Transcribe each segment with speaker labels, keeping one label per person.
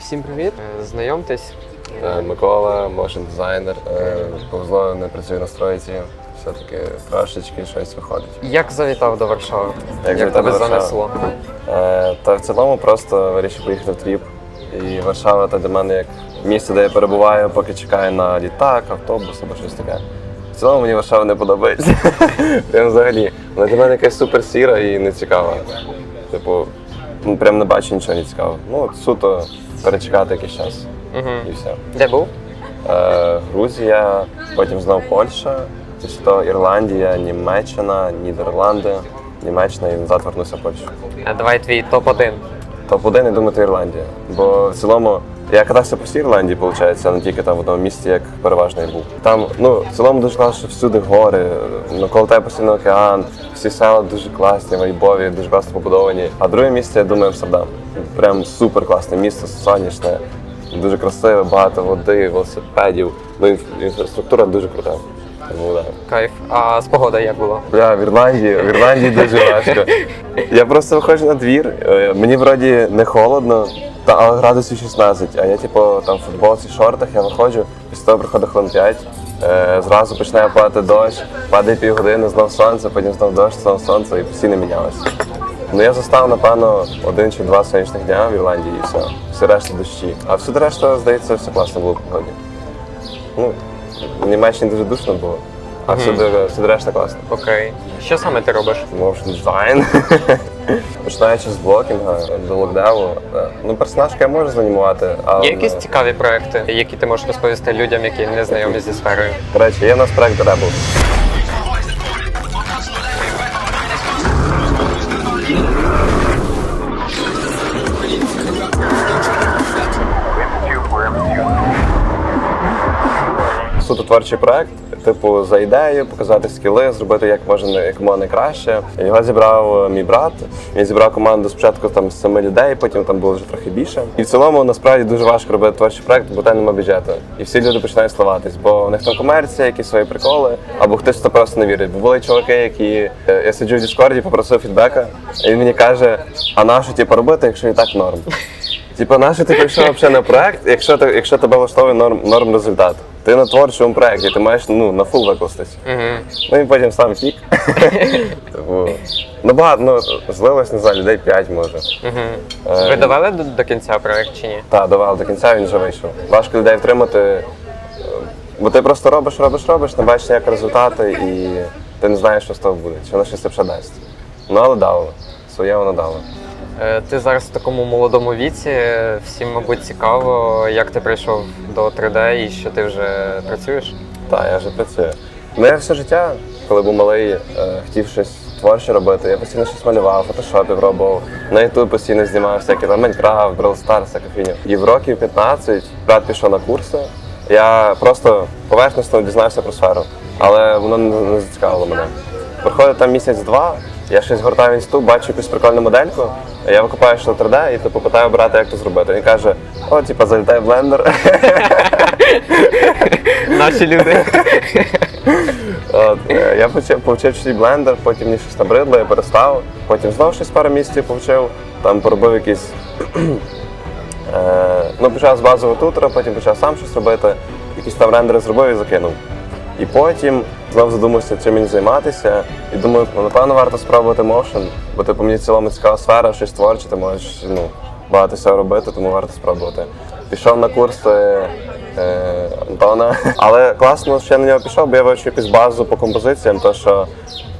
Speaker 1: Всім привіт. Е, Знайомтесь.
Speaker 2: Е, Микола, моушн дизайнер. Повезло не працюю на стройці. Все-таки трошечки щось виходить.
Speaker 1: Як завітав до Варшави?
Speaker 2: Як завітав
Speaker 1: тебе занесло?
Speaker 2: Е, Та в цілому просто вирішив поїхати в тріп. І Варшава та для мене як місце, де я перебуваю, поки чекаю на літак, автобус або щось таке. В цілому мені Варшава не подобається. Прям взагалі. Вона для мене якась супер сіра і не цікава. Типу, ну прям не бачу нічого не цікавого. Ну, суто перечекати якийсь час
Speaker 1: Угу.
Speaker 2: і все.
Speaker 1: Де був?
Speaker 2: Е, Грузія, потім знову Польща, після того Ірландія, Німеччина, Нідерланди, Німеччина і назад вернуся в Польщу.
Speaker 1: Е, Давай твій топ-1.
Speaker 2: Топ-1, я думаю, це Ірландія. Бо в цілому я катався по всій Ірландії, виходить, а не тільки там в одному місці, як переважно і був. Там, ну, в цілому дуже класно, що всюди гори, навколо тебе постійно океан, всі села дуже класні, вайбові, дуже класно побудовані. А друге місце, я думаю, Амстердам. Прям супер класне місто, сонячне, дуже красиве, багато води, велосипедів. Ну, інфраструктура дуже крута. Тому, да.
Speaker 1: Кайф. А з погодою як було?
Speaker 2: Бля, в Ірландії, в Ірландії дуже важко. Я просто виходжу на двір, е, мені вроді не холодно, та але градусів 16, а я типу там в футболці, шортах, я виходжу, після того приходить хвилин 5, е, зразу починає падати дощ, падає півгодини, знов сонце, потім знов дощ, знов сонце і постійно мінялося. Ну я застав, напевно, один чи два сонячних дня в Ірландії і все. Всі решта дощі. А всюди решта, здається, все класно було в погоді. Ну, в Німеччині дуже душно було, а всюди, всюди решта класно.
Speaker 1: Окей. Що саме ти робиш?
Speaker 2: Motion дизайн. Починаючи з блокінга до локдеву. е, Ну, персонажки я можу занімувати, але
Speaker 1: Є якісь цікаві проекти, які ти можеш розповісти людям, які не знайомі зі сферою?
Speaker 2: До речі, є у нас проект Rebel. Творчий проект, типу, за ідеєю, показати скіли, зробити як можна як можна найкраще. Його зібрав е, мій брат. Він зібрав команду спочатку там з семи людей, потім там було вже трохи більше. І в цілому насправді дуже важко робити творчий проект, бо там немає бюджету. І всі люди починають сливатись, бо у них там комерція, якісь свої приколи, або хтось в це просто не вірить. Бо були чуваки, які е, я сиджу в Діскорді, попросив фідбека, і він мені каже: а на що типу, робити, якщо і так норм? Типа, нащо ти прийшов взагалі на проект, якщо ти, якщо тебе влаштовує норм, норм результат? Ти на творчому проєкті, ти маєш ну, на фул викластись.
Speaker 1: Угу.
Speaker 2: Ну і потім сам тік. Ну багато, ну, злилось, не знаю, людей 5 може.
Speaker 1: Угу. Ви довели до, до кінця проект чи ні?
Speaker 2: Так, давав до кінця, він вже вийшов. Важко людей втримати, е, бо ти просто робиш, робиш, робиш, не бачиш ніяк результати і ти не знаєш, що з того буде, чи воно щось ліпше дасть. Ну але дало. Своє воно дало.
Speaker 1: Е, Ти зараз в такому молодому віці. Всім, мабуть, цікаво, як ти прийшов до 3D і що ти вже працюєш.
Speaker 2: Так, я вже працюю. Ну, я все життя, коли був малий, е, хотів щось творче робити. Я постійно щось малював, фотошопів робив. На YouTube постійно знімав всякі там Майнкрафт, Brawl Stars, всяку. І в років 15 брат пішов на курси. Я просто поверхностно дізнався про сферу, але воно не зацікавило мене. Проходить там місяць-два, я щось гортаю в інсту, бачу якусь прикольну модельку, я викупаю, що 3D, і типу питаю брата, як це зробити. Він каже: о, типа, залітай в блендер.
Speaker 1: Наші люди.
Speaker 2: От, е, я почав повчив свій блендер, потім мені щось набридло, я перестав. Потім знову щось пару місяців повчив, там поробив якісь. Е, ну, почав з базового тутера, потім почав сам щось робити, якісь там рендери зробив і закинув. І потім знову задумався, чим мені займатися. І думаю, ну, напевно, варто спробувати motion, бо типу мені в цілому цікава сфера, щось творче, ти можеш ну, багато всього робити, тому варто спробувати. Пішов на курси е, Антона. Але класно, що я на нього пішов, бо я вивчив якусь базу по композиціям, то що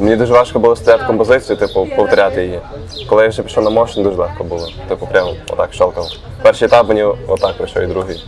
Speaker 2: мені дуже важко було стояти композицію, типу, повторяти її. Коли я вже пішов на motion, дуже легко було. Типу, прямо отак щелкав. Перший етап мені отак пройшов і другий.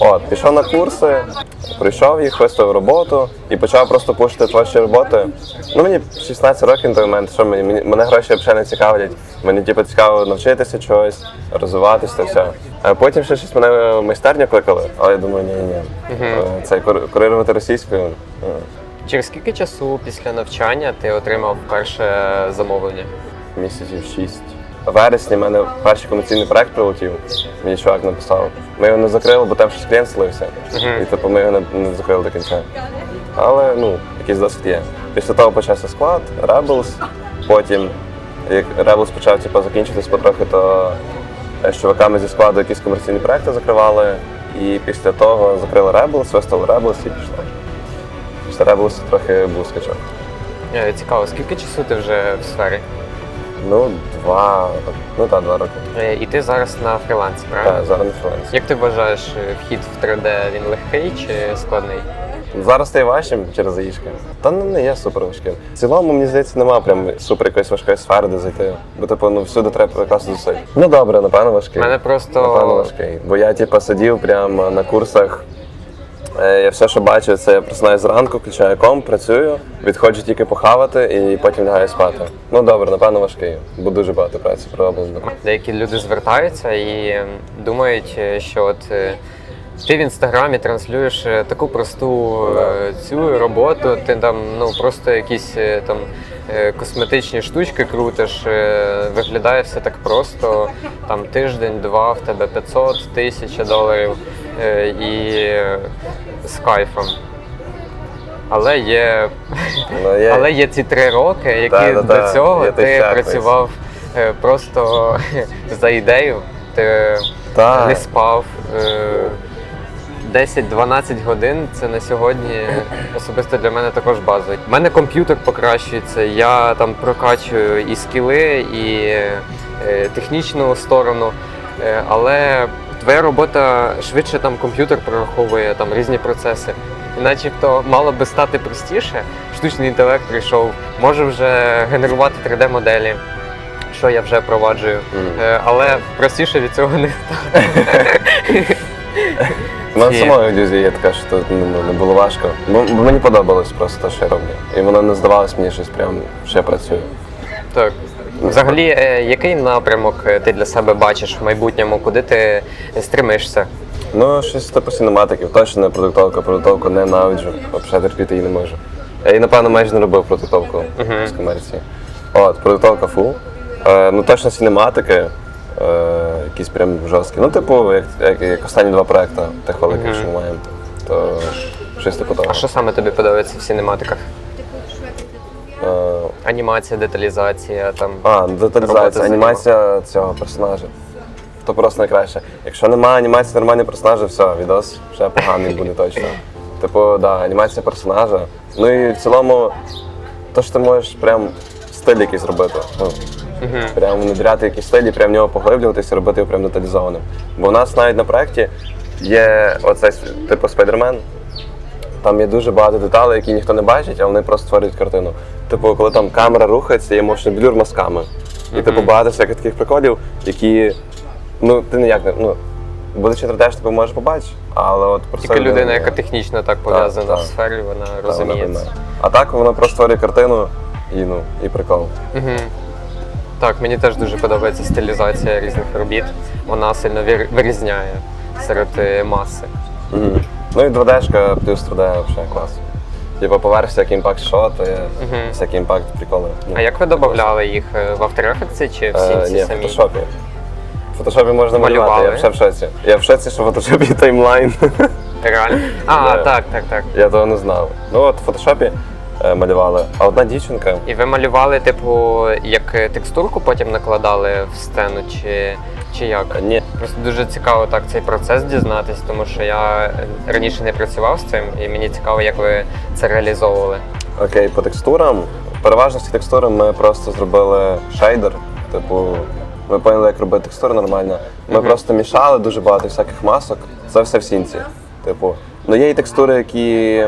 Speaker 2: От, пішов на курси, прийшов їх, виставив роботу і почав просто пушити творчі роботи. Ну мені 16 років на той момент, що мені, мені мене гроші взагалі не цікавлять. Мені типу, цікаво навчитися чогось, розвиватися та все. А потім ще щось мене в майстерню кликали, але я думаю, ні, ні. Е, Це кур- курирувати російською. е,
Speaker 1: Через скільки часу після навчання ти отримав перше замовлення?
Speaker 2: місяців шість. Вересні в мене перший комерційний проект прилетів. Мені чувак написав. Ми його не закрили, бо там щось клієнт слився. І типу ми його не, не закрили до кінця. Але ну, якийсь досвід є. Після того почався склад, Rebels. Потім, як Rebels почав типу, закінчитись потрохи, то е, з чуваками зі складу якісь комерційні проекти закривали. І після того закрили Rebels, виставили Rebels і пішло. Після Rebels трохи був скачок.
Speaker 1: Е, Цікаво, скільки часу ти вже в сфері?
Speaker 2: Ну, два, ну так, два роки.
Speaker 1: Е, І ти зараз на фрілансі, правильно?
Speaker 2: Так, зараз на фрилансі.
Speaker 1: Як ти вважаєш, е, вхід в 3D він легкий чи складний?
Speaker 2: Зараз стає важчим через заїжджки. Та ну не є супер важким. В цілому, мені здається, немає прям супер якоїсь важкої сфери, де зайти. Бо типу, ну всюди треба прекрасно зусиль. Ну добре, напевно, важкий.
Speaker 1: Мене просто
Speaker 2: Напевно, важкий. Бо я типу, сидів прямо на курсах. Е, Я все, що бачу, це я просинаюсь зранку, включаю комп, працюю, відходжу тільки похавати і потім лягаю спати. Ну добре, напевно, важкий, бо дуже багато праці пророблено.
Speaker 1: деякі люди звертаються і думають, е, що от е, ти в інстаграмі транслюєш таку просту цю роботу, ти там ну просто якісь там косметичні штучки крутиш, виглядає все так просто. Там тиждень-два в тебе 500 тисяч доларів і е, з кайфом. Але є
Speaker 2: Ну, є...
Speaker 1: але є ці три роки, які
Speaker 2: Да-да-да,
Speaker 1: до цього ти працював е, просто за ідею, ти
Speaker 2: Так.
Speaker 1: не спав. е, 10-12 годин це на сьогодні особисто для мене також база. У мене комп'ютер покращується, я там прокачую і скіли, і е, технічну сторону. Е, але твоя робота швидше там комп'ютер прораховує там різні процеси. І начебто мало би стати простіше. Штучний інтелект прийшов, може вже генерувати 3D-моделі, що я вже впроваджую.
Speaker 2: Мгм.
Speaker 1: Е, але простіше від цього не
Speaker 2: мене
Speaker 1: Ні.
Speaker 2: самої ілюзія є така, що ну, не було важко. Бо, бо мені подобалось просто те, що я роблю. І воно не здавалось мені щось прям, що я працюю.
Speaker 1: Так. Взагалі, е, який напрямок е, ти для себе бачиш в майбутньому, куди ти стремишся?
Speaker 2: Ну, щось типу синематиків, точно не продуктовка, продуктовку ненавиджу. Взагалі терпіти її не можу. Я її, напевно, майже не робив продуктовку з комерції. От, продуктовка фул. Е, ну точно синематики, е, якісь прям жорсткі. Ну, типу, як, як, як останні два проекти тих великих, що ми маємо. То щось типу того.
Speaker 1: А що саме тобі подобається в синематиках?
Speaker 2: Е,
Speaker 1: Анімація, деталізація, там.
Speaker 2: А, деталізація, анімація цього персонажа. То просто найкраще. Якщо немає анімації нормального персонажа, все, відос ще поганий буде точно. Типу, да, анімація персонажа. Ну і в цілому, то що ти можеш прям стиль якийсь робити. Ну, прям внедряти якийсь стиль і прям в нього поглиблюватися робити його прям деталізованим. Бо у нас навіть на проєкті є оцей типу спайдермен. Там є дуже багато деталей, які ніхто не бачить, а вони просто створюють картину. Типу, коли там камера рухається, є motion blur мазками. І типу багато всяких таких приколів, які ну ти ніяк не ну. Будучи 3D, типу, можеш побачити, але от про
Speaker 1: Тільки людина,
Speaker 2: не-
Speaker 1: яка технічно так пов'язана
Speaker 2: так.
Speaker 1: в сфері, вона
Speaker 2: Та,
Speaker 1: розуміє це.
Speaker 2: А так воно просто створює картину і ну, і прикол.
Speaker 1: Мгм. Так, мені теж дуже подобається стилізація різних робіт. Вона сильно вир- вирізняє серед е, маси.
Speaker 2: Мгм. Ну і 2D-шка плюс 3D взагалі клас. Типу по версії як Impact Shot, і всякі Impact приколи. Ну,
Speaker 1: А як ви додавали їх е, в After Effects чи в
Speaker 2: Е,
Speaker 1: Сінці
Speaker 2: ні, в
Speaker 1: самі?
Speaker 2: фотошопі. В фотошопі можна малювати,
Speaker 1: Малювали?
Speaker 2: я вже в шоці. Я в шоці, що в фотошопі є таймлайн.
Speaker 1: Реально? А,
Speaker 2: Да.
Speaker 1: так, так, так.
Speaker 2: Я того не знав. Ну от в фотошопі е, малювали. А одна дівчинка.
Speaker 1: І ви малювали, типу, як е, текстурку потім накладали в сцену, чи, чи як?
Speaker 2: е, Ні,
Speaker 1: Просто дуже цікаво так цей процес дізнатись, тому що я е, раніше не працював з цим, і мені цікаво, як ви це реалізовували.
Speaker 2: Окей, по текстурам. Переважно всі текстури ми просто зробили шейдер. Типу, ми поняли, як робити текстури нормально. Ми
Speaker 1: Мгм.
Speaker 2: просто мішали дуже багато всяких масок. Це все в сінці. Типу, ну є і текстури, які.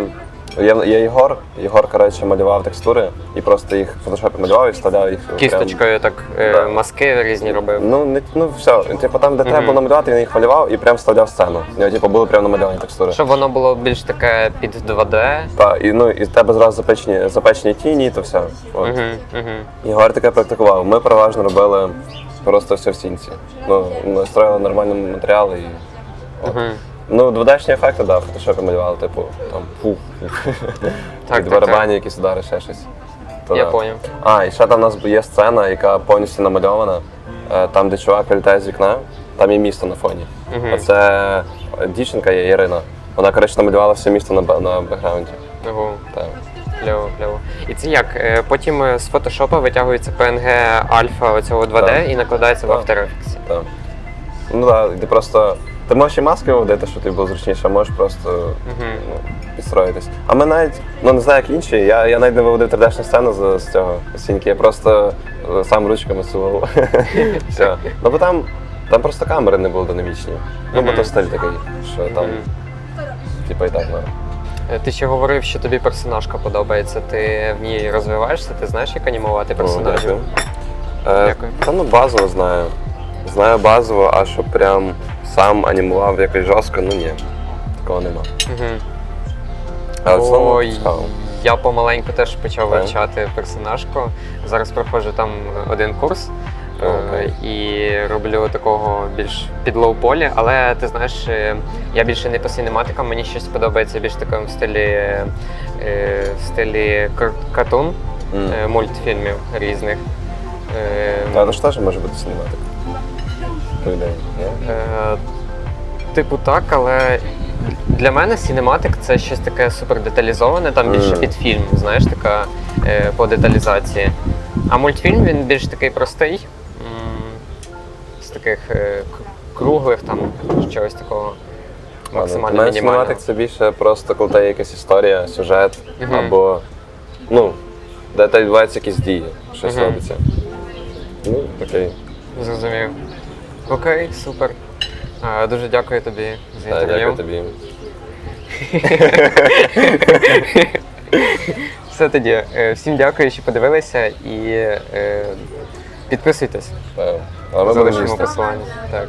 Speaker 2: Є, є Єгор. Єгор, коротше, малював текстури і просто їх в фотошопі малював і вставляв їх. прям-
Speaker 1: Кісточкою так е,
Speaker 2: Да.
Speaker 1: маски різні робив.
Speaker 2: Ну, не, ну все. Типу там, де треба
Speaker 1: Мгм.
Speaker 2: було намалювати, він їх малював і прям вставляв сцену. У нього, типу, були прям намальовані текстури.
Speaker 1: Щоб воно було більш таке під 2D.
Speaker 2: Так, і ну і в тебе зразу запечені, запечені тіні, то все. От.
Speaker 1: Угу, угу.
Speaker 2: Ігор таке практикував. Ми переважно робили просто все в стінці. Ну, ми строїли нормальні матеріали і.
Speaker 1: Угу.
Speaker 2: Ну, 2D-шні ефекти, да, в фотошопі малювали, типу, там фу,
Speaker 1: Так,
Speaker 2: від
Speaker 1: так,
Speaker 2: барабанів, якісь удари, ще щось. То
Speaker 1: Я
Speaker 2: да.
Speaker 1: поняв.
Speaker 2: А, і ще там у нас є сцена, яка повністю намальована. Е, Там, де чувак вилітає з вікна, там є місто на фоні. А це дівчинка є Ірина. Вона, коротше, намалювала все місто на, бе- на бекграунді.
Speaker 1: Ого.
Speaker 2: Так.
Speaker 1: Кльово, кльово. І це як? Е, Потім е, з фотошопа витягується PNG альфа оцього 2D
Speaker 2: Так.
Speaker 1: і накладається в
Speaker 2: Так.
Speaker 1: After Effects.
Speaker 2: Так. Ну так, да, ти просто. Ти можеш і маски вводити, щоб тобі було зручніше, а можеш просто ну, підстроїтись. А ми навіть, ну не знаю, як інші, я, я навіть не виводив 3D-шну сцену з, з цього сіньки, я просто е, сам ручками сував. Все. Ну бо там, там просто камери не були динамічні. Ну бо то стиль такий, що там, типа і так, ну.
Speaker 1: Е, Ти ще говорив, що тобі персонажка подобається. Ти в ній розвиваєшся, ти знаєш, як анімувати персонажів?
Speaker 2: Е,
Speaker 1: Дякую.
Speaker 2: Та ну базово знаю. Знаю базово, а щоб прям сам анімував якось жорстко, ну ні. Такого нема.
Speaker 1: Угу.
Speaker 2: Але в цілому
Speaker 1: Ой,
Speaker 2: цікаво.
Speaker 1: я помаленьку теж почав
Speaker 2: Так.
Speaker 1: вивчати персонажку. Зараз проходжу там один курс. е,
Speaker 2: Окей.
Speaker 1: І роблю такого більш під лоу полі, але ти знаєш, е, я більше не по синематикам, мені щось подобається більш в такому стилі, е, стилі кар- картун,
Speaker 2: М.
Speaker 1: е, мультфільмів різних. Е,
Speaker 2: А це ж теж може бути синематик. По
Speaker 1: Е, Типу так, але для мене сінематик це щось таке супер деталізоване, там більше під фільм, знаєш, така е, по деталізації. А мультфільм він більш такий простий, м, з таких е, к- круглих, там чогось такого максимально
Speaker 2: мене
Speaker 1: мінімального.
Speaker 2: синематик це більше просто коли є якась історія, сюжет,
Speaker 1: Мгм.
Speaker 2: або ну, де та відбуваються якісь дії, щось
Speaker 1: Мгм.
Speaker 2: робиться. Ну, окей.
Speaker 1: Зрозумів. Окей, супер. Е, Дуже дякую тобі за інтерв'ю.
Speaker 2: дякую тобі.
Speaker 1: Все тоді. Е, Всім дякую, що подивилися і е, підписуйтесь.
Speaker 2: Ми будемо
Speaker 1: Залишимо
Speaker 2: їсти.
Speaker 1: посилання. Так.